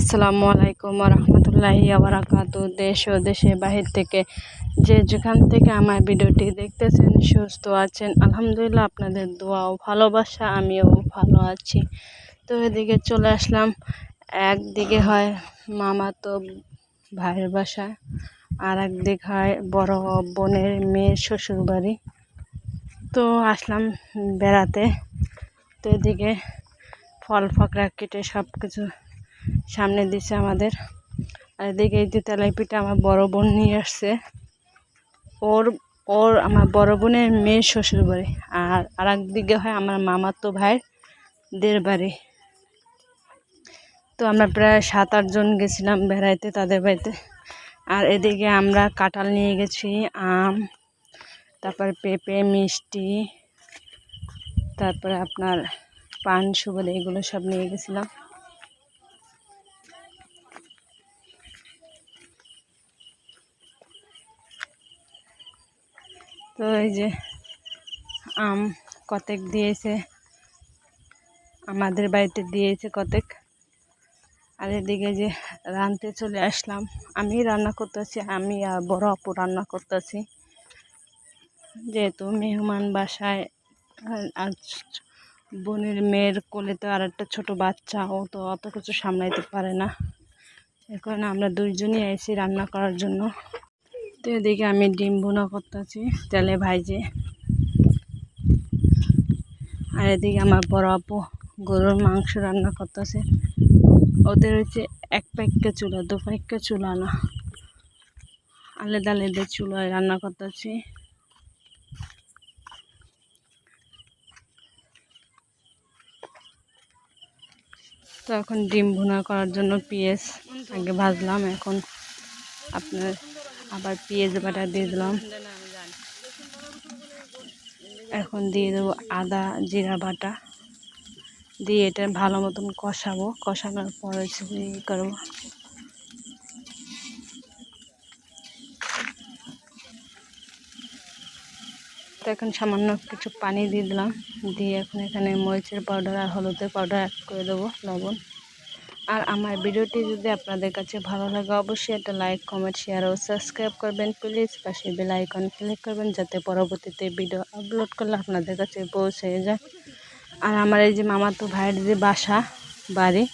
আসসালামু আলাইকুম রহমতুল্লাহি আবরাকাত দেশ ও দেশের বাহির থেকে যে যেখান থেকে আমার ভিডিওটি দেখতেছেন, সুস্থ আছেন, আলহামদুলিল্লাহ আপনাদের দোয়া ও ভালোবাসা, আমিও ভালো আছি। তো এদিকে চলে আসলাম। একদিকে হয় মামা তো ভাইয়ের বাসা, আর একদিক হয় বড় বোনের মেয়ের শ্বশুর বাড়ি তো আসলাম বেড়াতে। তো এদিকে ফল ফকরা কেটে সব কিছু সামনে দিছে আমাদের। আর এদিকে এই যে তেলাই পিঠা আমার বড় বোন নিয়ে আসছে। ওর ওর আমার বড় বোনের মেয়ের শ্বশুর বাড়ি আর আর একদিকে হয় আমার মামাতো ভাইয়ের দের বাড়ি। তো আমরা প্রায় সাত আটজন গেছিলাম বেড়াইতে তাদের বাড়িতে। আর এদিকে আমরা কাঁঠাল নিয়ে গেছি, আম, তারপরে পেঁপে, মিষ্টি, তারপরে আপনার পান সুবলে এগুলো সব নিয়ে গেছিলাম। এই যে আম কতেক দিয়েছে, আমাদের বাড়িতে দিয়েছে কতেক। আর এদিকে যে রাঁধতে চলে আসলাম, আমি রান্না করতেছি, আমি আর বড় আপু রান্না করতেছি। যেহেতু মেহমান বাসায়, আর বোনের মেয়ের কোলে তো আর একটা ছোটো বাচ্চা, ও তো অত কিছু সামলাইতে পারে না। এ কারণে আমরা দুইজনই এসেছি রান্না করার জন্য। তো এদিকে আমি ডিম বোনা করতেছি, তেলে ভাইজে আর এদিকে আমার বড় আপু গরুর মাংস রান্না করতেছে। ওদের হচ্ছে এক প্যাককে চুলা, দু প্যাককে চুলা না। আলাদা আলাদা চুলায় রান্না করতেছি। তো এখন ডিম ভুনা করার জন্য পেঁয়াজ আগে ভাজলাম, এখন আপনার আবার পেঁয়াজ বাটা দিয়ে দিলাম। এখন দিয়ে দেবো আদা জিরা বাটা। দিয়ে এটা ভালো মতন কষাবো। কষানোর পরে করব? তো এখন সামান্য কিছু পানি দিয়ে দিলাম। দিয়ে এখন এখানে মরিচের পাউডার আর হলুদের পাউডার অ্যাড করে দেবো, লবণ। আর আমার ভিডিওটি যদি আপনাদের কাছে ভালো লাগে, অবশ্যই একটা লাইক কমেন্ট শেয়ার ও সাবস্ক্রাইব করবেন। প্লিজ পাশে বেল আইকন ক্লিক করবেন যাতে পরবর্তীতে ভিডিও আপলোড করলে আপনাদের কাছে পৌঁছে যায়। আর আমার এই যে মামাতো ভাইয়ের যে বাসা, বাড়ি,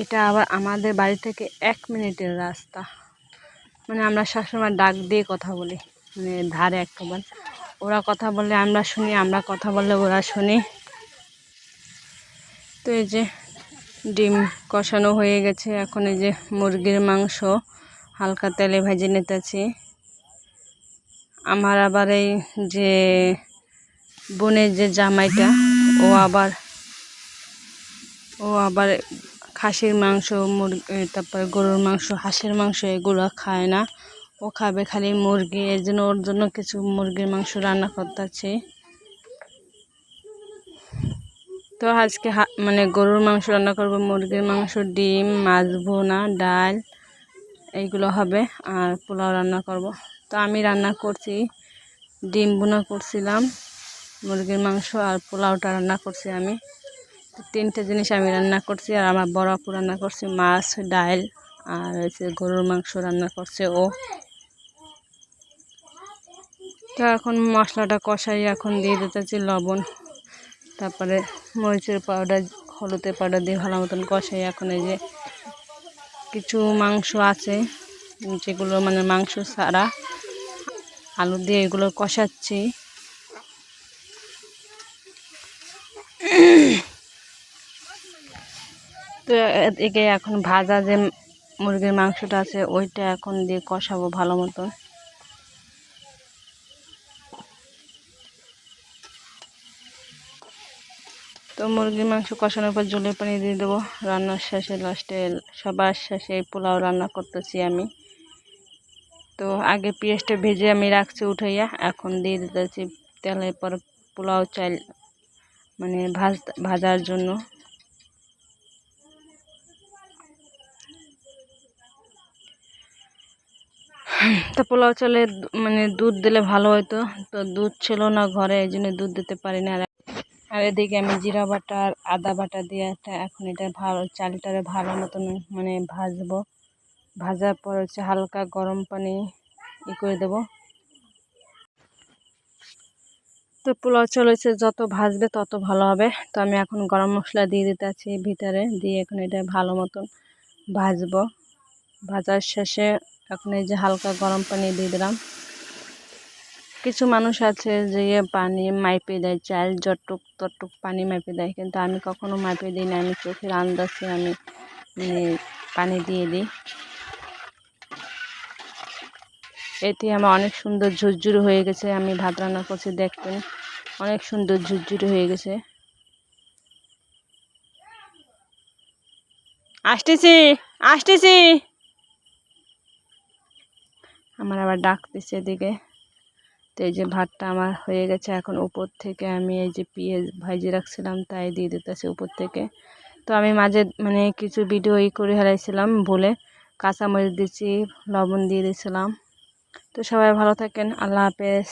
এটা আবার আমাদের বাড়ি থেকে এক মিনিটের রাস্তা। মানে আমরা সবসময় ডাক দিয়ে কথা বলি মানে ধারে একবার ওরা কথা বললে আমরা শুনি, আমরা কথা বললে ওরা শুনি। তো এই যে ডিম কষানো হয়ে গেছে। এখন এই যে মুরগির মাংস, হালকা তেলে ভেজে নিতেছি। আমার আবার এই যে বোনের যে জামাইটা, ও আবার ও আবার খাসির মাংস, মুরগি, তারপরে গরুর মাংস, হাঁসের মাংস এগুলো খায় না। ও খাবে খালি মুরগি, এর জন্য ওর জন্য কিছু মুরগির মাংস রান্না করতেছি। তো আজকে মানে গরুর মাংস রান্না করব, মুরগির মাংস, ডিম, মাছ, ভোনা, ডাল, এইগুলো হবে, আর পোলাও রান্না করব। তো আমি রান্না করছি, ডিম বোনা করছিলাম, মুরগির মাংস আর পোলাওটা রান্না করছি আমি। তিনটে জিনিস আমি রান্না করছি, আর আমার বড় আপু রান্না করছি, মাছ, ডাল, আর হচ্ছে গরুর মাংস রান্না করছে ও। তো এখন মশলাটা কষাই এখন দিয়ে দিতেছি লবণ। তারপরে মরিচের পাউডার, হলুদের পাউডার দিয়ে ভালো মতন কষাই। এখন এই যে কিছু মাংস আছে, যেগুলো মানে মাংস ছাড়া আলু দিয়ে এগুলো কষাচ্ছি। তো এদিকে এখন ভাজা যে মুরগির মাংসটা আছে, ওইটা এখন দিয়ে কষাবো ভালো মতন। তো মুরগির মাংস কষানোর পর জলের পানি দিয়ে দেবো। রান্নার শেষে লাস্টে সবার শেষে পোলাও রান্না করতেছি আমি। তো আগে পেঁয়াজটা ভেজে আমি রাখছি উঠাইয়া, এখন দিয়ে দিতেছি তেলের পর পোলাও চাল মানে ভাজ, ভাজার জন্য। তো পোলাও চালে মানে দুধ দিলে ভালো হতো তো দুধ ছিল না ঘরে, এই জন্য দুধ দিতে পারি না। আর এদিকে আমি জিরা বাটা আর আদা বাটা দিয়ে একটা এখন এটা ভালো, চালটারে ভালো মতন মানে ভাজবো। ভাজার পর হচ্ছে হালকা গরম পানি ই করে দেব। তো পোলাও চলেছে যত ভাজবে তত ভালো হবে। তো আমি এখন গরম মশলা দিয়ে দিতে আছি ভিতরে, দিয়ে এখন এটা ভালো মতন ভাজবো। ভাজার শেষে এখন এই যে হালকা গরম পানি দিয়ে দিলাম। কিছু মানুষ আছে যে ইয়ে পানি মাইপে দেয়, চাল যতটুক ততটুক পানি মাইপে দেয়, কিন্তু আমি কখনো মাইপে দিই না, আমি চোখের আন্দাজে আমি মানে পানি দিয়ে দিই। এতে আমার অনেক সুন্দর ঝুরঝুরি হয়ে গেছে, আমি ভাত রান্না করছি দেখতেন, অনেক সুন্দর ঝুরঝুরি হয়ে গেছে। আসতেছি আসতেছি! আমার আবার ডাকতেছে এদিকে। তো এই যে ভাতটা আমার হয়ে গেছে এখন উপর থেকে আমি এই যে পেঁয়াজ ভাজি রাখছিলাম তাই দিয়ে দিতেছি উপর থেকে। তো আমি মাঝে মানে কিছু ভিডিও ই করে হারাইছিলাম বলে কাঁচামরিচ দিচ্ছি লবণ দিয়ে দিয়েছিলাম। তো সবাই ভালো থাকেন, আল্লাহ হাফেজ।